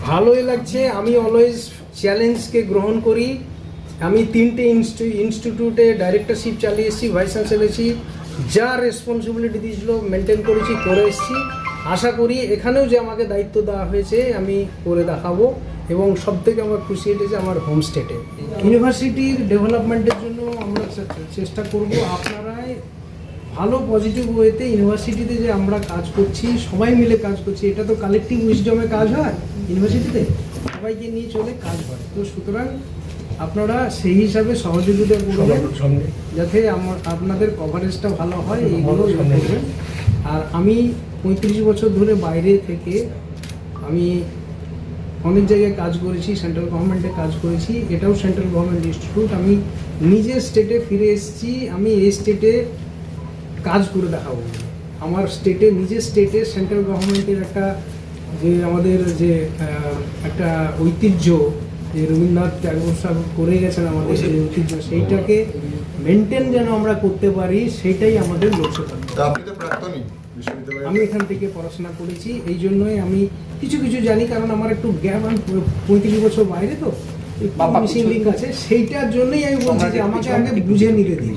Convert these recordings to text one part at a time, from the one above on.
ভালোই লাগছে। আমি অলওয়েজ চ্যালেঞ্জকে গ্রহণ করি। আমি তিনটে ইনস্টি- ইনস্টিটিউটে ডাইরেক্টরশিপ চালিয়ে এসেছি ভাইস চ্যান্সেলর এসেছি। যা রেসপন্সিবিলিটি দিয়েছিল মেনটেন করেছি, করে এসেছি। আশা করি এখানেও যে আমাকে দায়িত্ব দেওয়া হয়েছে, আমি করে দেখাবো। এবং সব থেকে আমার খুশি এটেছে আমার হোম স্টেটে ইউনিভার্সিটির ডেভেলপমেন্টের জন্য আমরা চেষ্টা করব। আপনারাই ভালো পজিটিভ ওয়েতে ইউনিভার্সিটিতে যে আমরা কাজ করছি সবাই মিলে কাজ করছি এটা তো কালেকটিভ উইজডমে কাজ হয় ইউনিভার্সিটিতে সবাইকে নিয়ে চলে কাজ হয়। তো সুতরাং আপনারা সেই হিসাবে সহযোগিতা করবেন যাতে আমার আপনাদের কভারেজটা ভালো হয় এইগুলো করবেন। আর আমি পঁয়ত্রিশ বছর ধরে বাইরে থেকে আমি অনেক জায়গায় কাজ করেছি সেন্ট্রাল গভর্নমেন্টে কাজ করেছি এটাও সেন্ট্রাল গভর্নমেন্ট ইনস্টিটিউট আমি নিজের স্টেটে ফিরে এসেছি। আমি এই স্টেটে কাজ করে দেখাবো। আমার স্টেটে নিজের স্টেটে সেন্ট্রাল গভর্নমেন্টের একটা যে আমাদের যে একটা ঐতিহ্য যে রবীন্দ্রনাথ ট্যাগোর সাহেব করে গেছেন আমাদের যে ঐতিহ্য সেইটাকে মেনটেন যেন আমরা করতে পারি সেটাই আমাদের লক্ষ্য আমি এখান থেকে পড়াশোনা করেছি এই জন্যই আমি কিছু কিছু জানি কারণ আমার একটু জ্ঞান আমি পঁয়ত্রিশ বছর বাইরে তো মিসিং লিঙ্ক আছে সেইটার জন্যই আমি বলছি যে আমাকে আগে বুঝে নিতে দিন।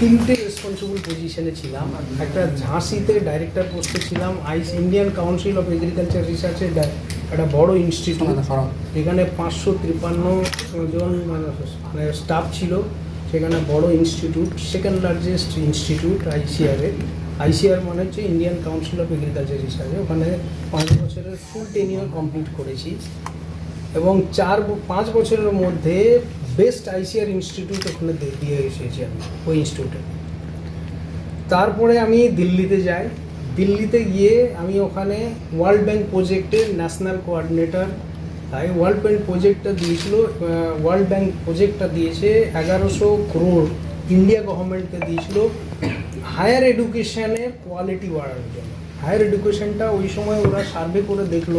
তিনটে রেসপন্সিবল পজিশনে ছিলাম। একটা ঝাঁসিতে ডাইরেক্টর পোস্টে ছিলাম। আইস ইন্ডিয়ান কাউন্সিল অফ এগ্রিকালচার রিসার্চের একটা বড় ইনস্টিটিউট এখানে পাঁচশো তিপ্পান্ন জন মানে স্টাফ ছিল। সেখানে বড় ইনস্টিটিউট সেকেন্ড লার্জেস্ট ইনস্টিটিউট আইসিআরের আইসিআর মানে হচ্ছে ইন্ডিয়ান কাউন্সিল অফ এগ্রিকালচার রিসার্চে ওখানে পাঁচ বছরের ফুল টেনিয়র কমপ্লিট করেছি। এবং চার পাঁচ বছরের মধ্যে বেস্ট আইসিআর ইনস্টিটিউট ওখানে দিয়ে- দিয়ে এসেছি আমি ওই ইনস্টিটিউটে তারপরে আমি দিল্লিতে যাই। দিল্লিতে গিয়ে আমি ওখানে ওয়ার্ল্ড ব্যাংক প্রজেক্টের ন্যাশনাল কোঅর্ডিনেটর তাই ওয়ার্ল্ড ব্যাংক প্রজেক্টটা দিয়েছিল ওয়ার্ল্ড ব্যাংক প্রজেক্টটা দিয়েছে এগারোশো করোড় ইন্ডিয়া গভর্নমেন্টকে দিয়েছিল হায়ার এডুকেশনের কোয়ালিটি বাড়ানোর জন্য। হায়ার এডুকেশনটা ওই সময় ওরা সার্ভে করে দেখল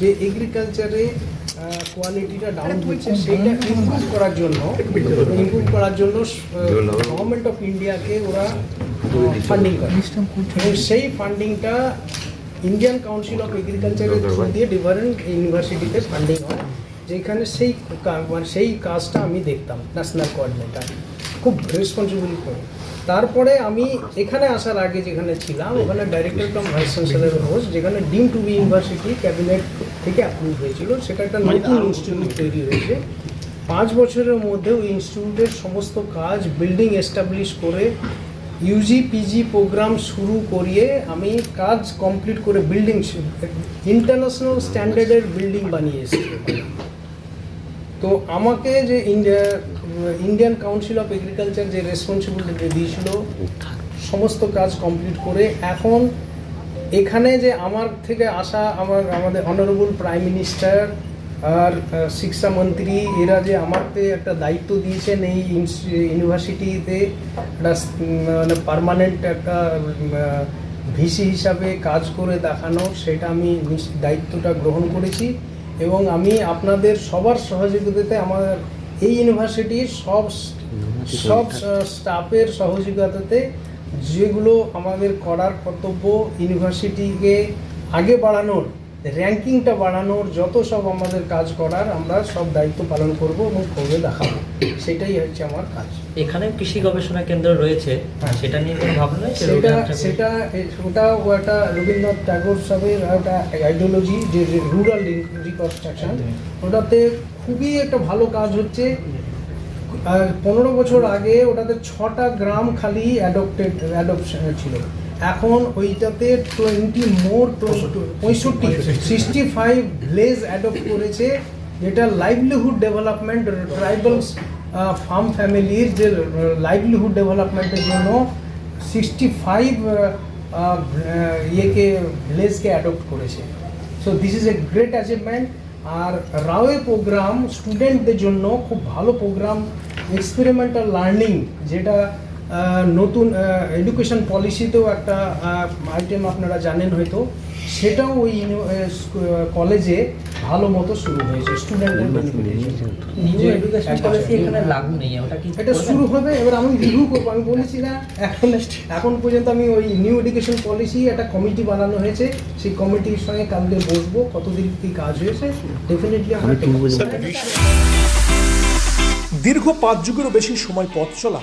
যে এগ্রিকালচারে কোয়ালিটিটা ডাউন হচ্ছে সেইটা ইমপ্রুভ করার জন্য ইমপ্রুভ করার জন্য। গভর্নমেন্ট অফ ইন্ডিয়াকে ওরা ফান্ডিং এবং সেই ফান্ডিংটা ইন্ডিয়ান কাউন্সিল অফ এগ্রিকালচারের থ্রু দিয়ে ডিফারেন্ট ইউনিভার্সিটিতে ফান্ডিং হয় যেখানে সেই মানে সেই কাজটা আমি দেখতাম ন্যাশনাল কোঅর্ডিনেটার খুব রেসপন্সিবল করে। তারপরে আমি এখানে আসার আগে যেখানে ছিলাম ওখানে director cum vice chancellor post যেখানে deemed to be university cabinet থেকে অ্যাপ্রুভ হয়েছিল। সেটা একটা নতুন ইনস্টিটিউট তৈরি হয়েছে। পাঁচ বছরের মধ্যে ওই ইনস্টিটিউটের সমস্ত কাজ বিল্ডিং এস্টাবলিশ করে ইউজি পিজি প্রোগ্রাম শুরু করিয়ে আমি কাজ কমপ্লিট করে বিল্ডিং ইন্টারন্যাশনাল স্ট্যান্ডার্ডের বিল্ডিং বানিয়ে এসেছি। তো আমাকে যে ইন্ডিয়ান কাউন্সিল অফ এগ্রিকালচার যে রেসপন্সিবিলিটি দিয়েছিল, সমস্ত কাজ কমপ্লিট করে এখন এখানে যে আমার থেকে আসা আমার, আমাদের অনারেবল প্রাইম মিনিস্টার আর শিক্ষামন্ত্রী এরা যে আমাকে একটা দায়িত্ব দিয়েছেন এই ইউনিভার্সিটিতে একটা মানে পার্মানেন্ট একটা ভিসি হিসাবে কাজ করে দেখানো সেটা আমি দায়িত্বটা গ্রহণ করেছি। এবং আমি আপনাদের সবার সহযোগিতাতে আমার এই ইউনিভার্সিটির সব সব স্টাফের সহযোগিতাতে যেগুলো আমাদের করার কর্তব্য ইউনিভার্সিটিকে আগে বাড়ানোর র্যাঙ্কিংটা বাড়ানোর যত সব আমাদের কাজ করার আমরা সব দায়িত্ব পালন করব এবং করে দেখাবো। সেটাই হচ্ছে আমার কাজ। এখানে কৃষি গবেষণা কেন্দ্র রয়েছে হ্যাঁ। সেটা নিয়ে কোনো ভাবনা সেটা সেটা ওটাও একটা রবীন্দ্রনাথ ট্যাগোর সাহেবের একটা আইডিওলজি যে রুরাল রিকনস্ট্রাকশন ওটাতে খুবই একটা ভালো কাজ হচ্ছে। আর পনেরো বছর আগে ওটাতে ছটা গ্রাম খালি অ্যাডপ্টেড অ্যাডপশন ছিল। এখন ওইটাতে টোয়েন্টি মোর পঁয়ষট্টি। সিক্সটি ফাইভ ভিলেজ অ্যাডপ্ট করেছে। যেটা লাইভলিহুড ডেভেলপমেন্ট ট্রাইবাল ফার্ম ফ্যামিলির যে লাইভলিহুড ডেভেলপমেন্টের জন্য সিক্সটি ফাইভ ইয়েকে ভিলেজকে অ্যাডপ্ট করেছে। So this is a great achievement আর রাওয়ে প্রোগ্রাম স্টুডেন্টদের জন্য খুব ভালো প্রোগ্রাম এক্সপেরিমেন্টাল লার্নিং যেটা নতুন এডুকেশন পলিসিতেও একটা আইটেম আপনারা জানেন হয়তো। সেটাও ওই কলেজে ভালো মতো শুরু হয়েছে স্টুডেন্টের নিউ এডুকেশন পলিসি এখানে লাগু নেই ওটা কি এটা শুরু হবে এবার আমি রিভিউ করব। আমি বলেছি না এখন এখন পর্যন্ত আমি ওই নিউ এডুকেশন পলিসি একটা কমিটি বানানো হয়েছে। সেই কমিটির সঙ্গে কালকে বসবো কতদিন কি কাজ হয়েছে ডেফিনেটলি আমরা দীর্ঘ পাঁচ যুগেরও বেশি সময় পথ চলা